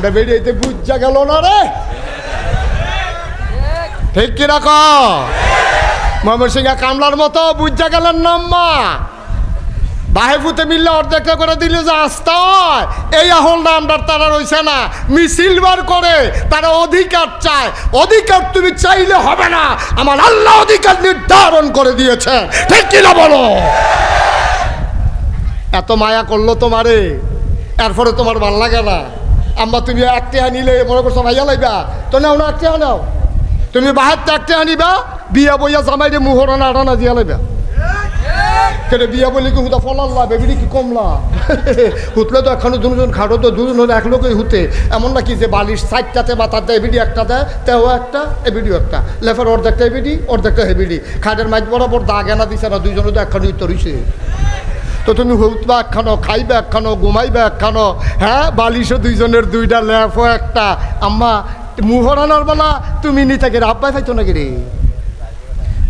আমরা বেরিয়েতে বুঝা গেল না রে। ঠিক কি কীরকম ময়মনসিংহা কামলার মতো বুঝা গেলেন না আম্মা? বাহেপুতে মিললে অর্ধেকটা করে দিল যে আস্তা এই আহলটা আমরা তারা রইছে না। মিছিল বার করে তারা অধিকার চায়। অধিকার তুমি চাইলে হবে না। আমার আল্লাহ অধিকার নির্ধারণ করে দিয়েছে। ঠিক কিনা বলো? এত মায়া করল তোমারে। এরপরে তোমার ভালো লাগে না। আম্মা, তুমি একটা নিলে মনে করছ ভাইয়া লাইবা? তো না একটা নাও। তুমি বাহার একটা আনিবা বিয়া বইয়া জামাই দিয়ে মুহরানা আটানা দিয়া লাইবা। কেটে বিয়া বলে কি হুদা ফলাল্লা বেবিডি কি কমলা হুতলে তো এখানে দুজন, খাটো তো দুজন হলে এক লোকই হুতে। এমন নাকি যে বালিশ সাইডটাতে বা তাতে এবিডি একটা দেয়, তেও একটা, এবিডিও একটা। লেফার অর্ধেকটা এবিডি, অর্ধেকটা হেবিডি। খাটের মাইক বরাবর দাগ এনা দিছে না, দুইজনে তো একখানে উত্তর তো তুমি হুতবা একখানো, খাইবে একখানো, ঘুমাইবে একখানো হ্যাঁ? বালিশও দুইজনের দুইটা লেফও একটা। আম্মা, মুহরানার বেলা তুমি নি থেকে আব্বাই পাইতো নাকি রে?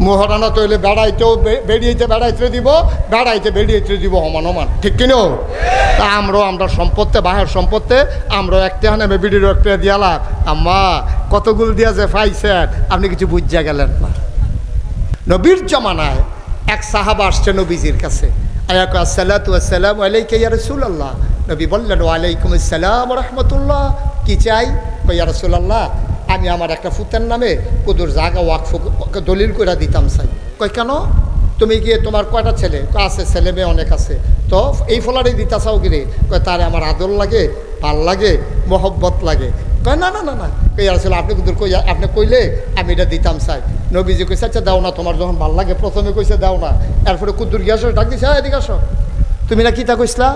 মহারানা তৈলে বেড়াইতেও বে- বেরিয়েতে বেড়াইতে দিব, বেড়াইতে বেরিয়েতে দিব সমান সমান ঠিক কিনো তা আমরাও আমরা সম্পত্তি, বাহের সম্পত্তে, আমরাও একটা নেমে বিডির একটা দিয়ালাম আম্মা, কতগুলো দিয়া যে পাইছেন আপনি কিছু বুঝিয়া গেলেন না। নবীর জমানায় এক সাহাবা আসছে নবীজির কাছে। আয়াক আসসালাতু আসসালাম আলাইকা ইয়া রাসূলুল্লাহ। নবী বললেন, ওয়ালাইকুম আসসালাম রহমতুল্লাহ। কি চাই? ইয়া রাসূলুল্লাহ, আমি আমার একটা ফুতের নামে কুদুর জায়গা ওয়াকফ দলিল করে দিতাম, চাই। কই, কেন? তুমি গিয়ে তোমার কয়টা ছেলে? আছে, ছেলে মেয়ে অনেক আছে। তো, এই ফলারই দিতা চাও কিরে তারে আমার আদর লাগে ভালো লাগে, মহব্বত লাগে। কয় না না না না। কই আসলে আপনি কিন্তু কই আপনি কইলে আমি এটা দিতাম চাই নবীজি কইছে আচ্ছা দাও না তোমার যখন ভালো লাগে প্রথমে কইছে দাও না। এরপরে কুদ্দুর গিয়ে আসো ডাক দিছে "হ্যাঁ, এদিকে আসো। তুমি না কিতা কইসলা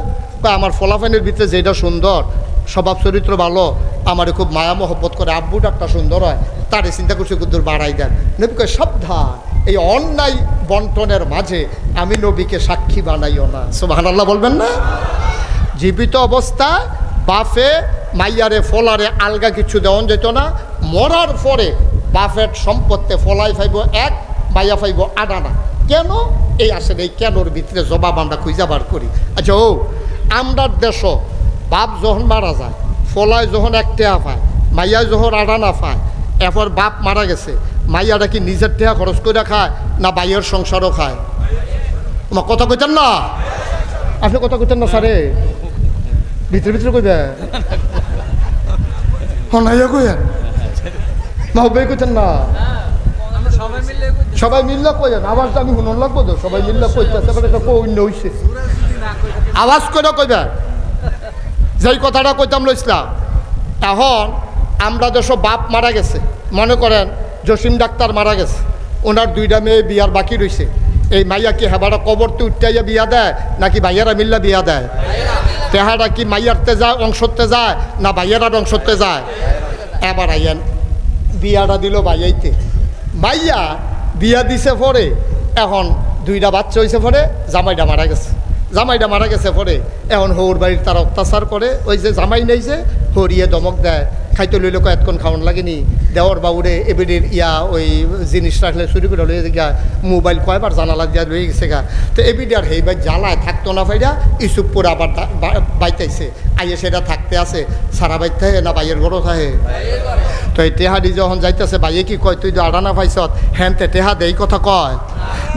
কয় আমার ফলাফাইনের ভিতরে যেটা সুন্দর স্বভাব চরিত্র ভালো আমারে খুব মায়া মহব্বত করে আব্বু ডাকটা সুন্দর হয় তারে চিন্তা করছে কুদ্দুর বাড়াই দেন। নবী কয় সাবধান এই অন্যায় বন্টনের মাঝে আমি নবীকে সাক্ষী বানাইও না। সোবাহান আল্লাহ বলবেন না? জীবিত অবস্থা বাফে মাইয়ারে ফলারে আলগা কিছু দেওয়ান যেত না, মরার পরে বাফের সম্পত্তি ফলাই ফাইব, এক মাইয়া ফাইব আডানা কেন? এই আসেন, এই কেনর ভিতরে জবাব আমরা খুঁজা বার করি। আচ্ছা ও, আমরার দেশ বাপ যখন মারা যায় ফলায় যখন এক টেহা পায়, মাইয়া যখন আডানা পায়, এরপর বাপ মারা গেছে মাইয়াটা কি নিজের টেহা খরচ করে খায় না বাইয়ের সংসারও খায়? তোমার কথা কইতেন না? আপনি কথা কইতেন না, স্যারে? ভিতরে ভিতরে কইবে হনাইয়া কইয়া? মাহবে কইতেন না? সবাই আওয়াজটা আমি তো, সবাই যেই কথাটা কইতাম এখন আমরা দেশো বাপ মারা গেছে, মনে করেন জসিম ডাক্তার মারা গেছে, ওনার দুইটা মেয়ে বিয়ার বাকি রইছে। এই মাইয়া কি হেবাটা কবরতে উঠাইয়া বিয়া দেয়, নাকি ভাইয়ারা মিল্লা বিয়া দেয়? তেহারা কি মাইয়ারতে যায়, অংশতে যায়, না ভাইয়ারার অংশতে যায়? এবার আইয়ান, বিয়াটা দিল ভাইয়াইতে মাইয়া বিয়া দিছে পরে, এখন দুইটা বাচ্চা হয়েছে পরে, জামাইটা মারা গেছে। জামাইটা মারা গেছে পরে। এখন হৌর বাড়ির তার অত্যাচার করে। ওই যে জামাই নেই যে, হরিয়ে দমক দেয়। খাইতে লইলে কয়েকক্ষণ খাওয়ান লাগেনি। দেওয়ার বাবুরে এবিডির ইয়া, ওই জিনিস রাখলে চুরি করে লইয়ে গিয়া মোবাইল কয়বার জানালা দিয়া রয়ে গেছে গা। তো এবিডি আর হেইবার জ্বালায়, থাকতো না ফাইরা ইসুপুর আবার বাইতাইছে। আইয়ে সেটা থাকতে আছে। সারা বাইতে না বাইয়ের ঘরও থাকে তো এই টেহাদি যখন যাইতেছে বাইয়ে কি কয়, তুই তো আডানা পাইছত হ্যান তে দেই কথা কয়।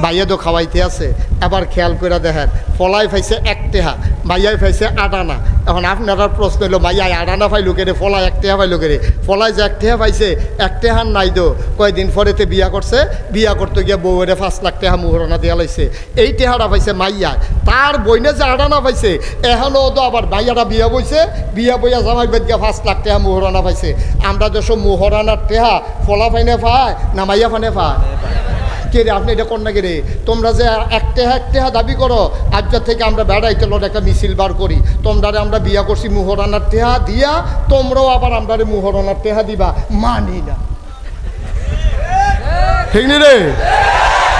বাইয়ে তো খাওয়াইতে আছে। এবার খেয়াল করে দেখেন, পলাই ফাইছে এক তেহা, ভাইয়াই ফাইছে আডানা এখন আপনারা প্রশ্ন হলো মাইয়াই আডানা পাইলো কেরে? ফলাই এক টেহা পাইলো কেরে? ফলাই যে এক টেহা পাইছে, এক টেহার নাই দো কয়দিন পরেতে বিয়া করছে। বিয়া করতে গিয়ে বউরে পাঁচ লাখ টেহা মুহরণা দিয়া লাইছে। এই টেহাটা পাইছে মাইয়া। তার বইনে যে আডানা পাইছে এখনও তো আবার মাইয়াটা বিয়া বইছে। বিয়া বইয়া জামাই বেদ গিয়া পাঁচ লাখ টেহা মুহরণা পাইছে। আমরা দেশ মুহরানার টেহা ফলা ফাইনে পায় না মাইয়া ফানে পায়? কে রে, আপনি এটা না রে? তোমরা যে এক টেহা এক দাবি করো আজকের থেকে আমরা বেড়াইতে লোক একটা মিছিল বার করি। তোমরা আমরা বিয়া করছি মুহরানার টেহা দিয়া, তোমরাও আবার আমরা মুহরানার টেহা দিবা। মানি না। ঠিক নি রে?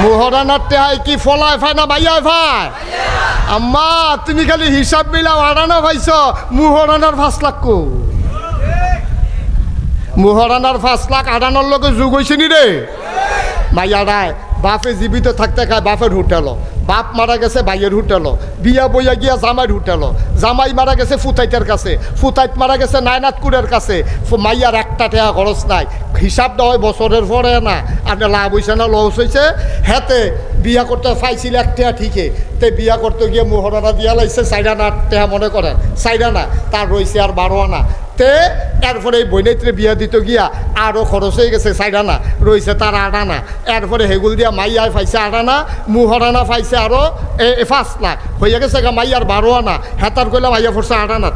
মুহরানার টেহাই কি ফলায় ফায় না বাইয়ায় ফায় আম্মা, তুমি খালি হিসাব মিলাও আড়ানা ভাইছ, মুহরানার পাঁচ লাখ মুহরানার পাঁচ লাখ আড়ানোর লোকে যুগ হয়েছে নি রে? মাইয়ারায় বাপে জীবিত থাকতে খায় বাপের হোটেল। বাপ মারা গেছে ভাইয়ের হোটেলও বিয়া বইয়া গিয়া জামাইয়ের হোটেলও জামাই মারা গেছে ফুতাইতের কাছে। ফুতাইত মারা গেছে নায়নাথকুরের কাছে। মাইয়ার একটা টাকা খরচ নাই। হিসাব দেওয়া হয় বছরের পরে না। আপনার লাভ হয়েছে না, লস হয়েছে হেতে বিয়া করতে পাইছিল এক টাকা ঠিকই। তে বিয়া করতে গিয়ে মোহরানা দিয়া লাইছে। চাইরা না টাকা মনে করেন। চাইরা না। তার রয়েছে আর বারো আনা তে এরপরে এই বৈনাইত্রে বিয়া দিত গিয়া আরও খরচ হয়ে গেছে সাইডানা রয়েছে তার আটানা এরপরে হেগুল দিয়া মাইয়ায় পাইছে আটানা মুহরানা পাইছে আরও এ পাঁচ লাখ। হয়ে গেছে গা মাইয়ার বারো আনা। হেতার কইলা মাইয়া পড়ছে আটানাত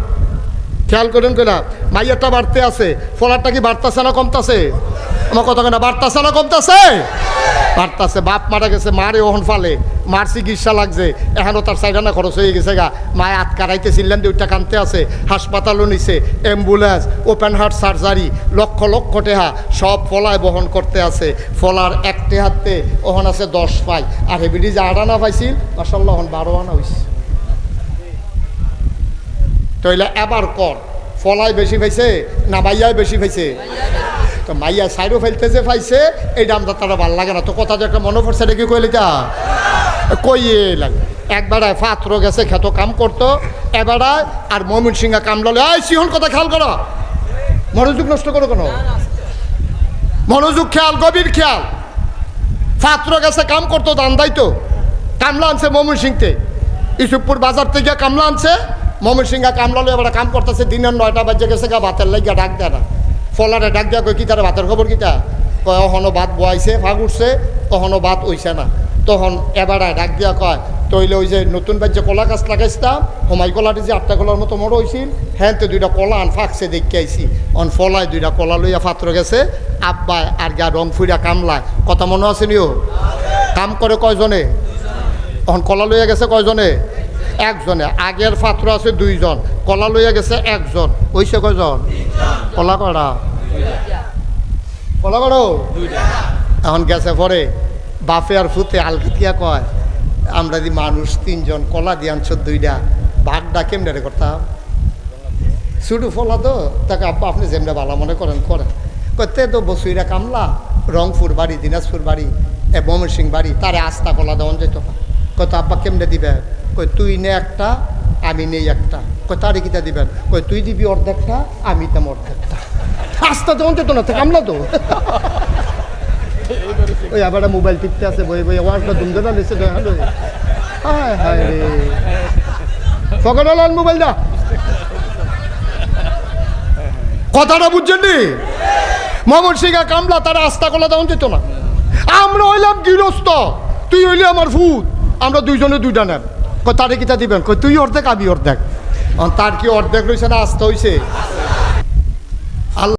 খেয়াল করেন কইলা মাইয়ারটা বাড়তে আছে ফলারটা কি বাড়তাছে না কমতাছে? আমার কথা কেনা বাড়তাছে না কমতাছে? বাড়তাছে বাপ মারা গেছে, মারে ওহন ফালে, মার চিকিৎসা লাগছে। এখনও তার সাইডানা খরচ হয়ে গেছে গা। মায় আত কারাইতেছিলেন দুইটা কানতে আছে, হাসপাতালও নিছে, ambulance open heart surgery lakh lakh টেহা, সব ফলায় বহন করতে আছে। ফলার একটে হাতে ওহন আছে দশ পাই। আর হেবিডি যে আনা পাইছিল মাসাল্লাহ ওহন বারো আনা হয়েছে তইলে এবার কর, ফলায় বেশি পাইছে না মাইয়ায় বেশি পাইছে? তো মাইয়া সাইডও ফেলতে যে পাইছে, এই দামটা তারা ভালো লাগে না। তো কথা যে একটা মনে পড়ছে, এটা কি কইলে তা কইয়ে লাগে। একবারায় পাত্র গেছে, খেত কাম করতো। এবারায় আর মমিন সিংহা কামলালে আই সিহন কথা খেয়াল করো। মনোযোগ নষ্ট করো কেন। মনোযোগ খেয়াল, গভীর খেয়াল। পাত্র গেছে, কাম করতো, দান দাইতো। কামলা আনছে মমিন সিংতে ইসুপুর বাজার থেকে কামলা আনছে। মমিন সিংহা কামলা এবার কাম করতেছে, দিনের নয়টা বাজে গেছে গা, ভাতের লাগিয়া ডাক দেয় না। ফলারে ডাক দেয়া কয়, কি তার ভাতের খবর কিতা কয়, অহনো ভাত বয়াইছে, ভাগ উঠছে অহনো ভাত হইছে না। তখন এবারে ডাক দিয়া কয়, তইলে ওই যে নতুন বাজ্য কলা গাছ লাগাইছিলাম হোমাই কলাটি যে আটটা কলার মতো মরো হয়েছিল হ্যাঁ তো দুইটা কলা আন ফাঁকছে দেখে আইছি। অন ফলায় দুইটা কলা লইয়া পাত্র গেছে, আব্বায় আর গা রং ফুইরা কামলায়। কথা মনে আছে নিও? কাম করে কয়জনে? এখন কলা লইয়া গেছে কয়জনে? একজনে, আগের পাত্র আছে দুইজন, কলা লইয়া গেছে একজন ওইসে কয়জন? কলা করা কলা করো এখন গেছে পরে, বাপে আর ফুতে আলকিতিয়া কয়, আমরা দি মানুষ তিনজন, কলা দিয়ে আনছো দুইটা ভাগটা কেমনে রে করতাম শুধু ফলা তো, তাকে আপা আপনি যেমনি ভালো মনে করেন করেন। করতে তো বসুইরা কামলা, রংপুর বাড়ি, দিনাজপুর বাড়ি, এ সিং বাড়ি, তারে আস্তা কলা দেওয়ান যেত কত আব্বা কেমনে দিবে? কই তুই নে একটা আমি নেই একটা। কই তারে কিতা দিবেন? কই তুই দিবি অর্ধেকটা আমি তেম অর্ধেকটা। আস্তা দেওয়ান যেত না তো কামলা তো। ওই আবার মোবাইল টিপতে আছে বই বই ওয়ার্ডটা দুমদে না নিচে হ্যালো হায় হায় রে। ফকরাল মোবাইল দা কথাটা বুঝছেন নি? মোহাম্মদ সিংহা কামলা তারা আস্থা কলা দেওয়া যেত না। আমরা হইলাম গৃহস্থ তুই হইলি আমার ভূত। আমরা দুইজনে দুইটা নেন কই তারে কিতা দিবেন? কই তুই অর্ধেক, আমি অর্ধেক। তার কি অর্ধেক রয়েছে না আসতে হয়েছে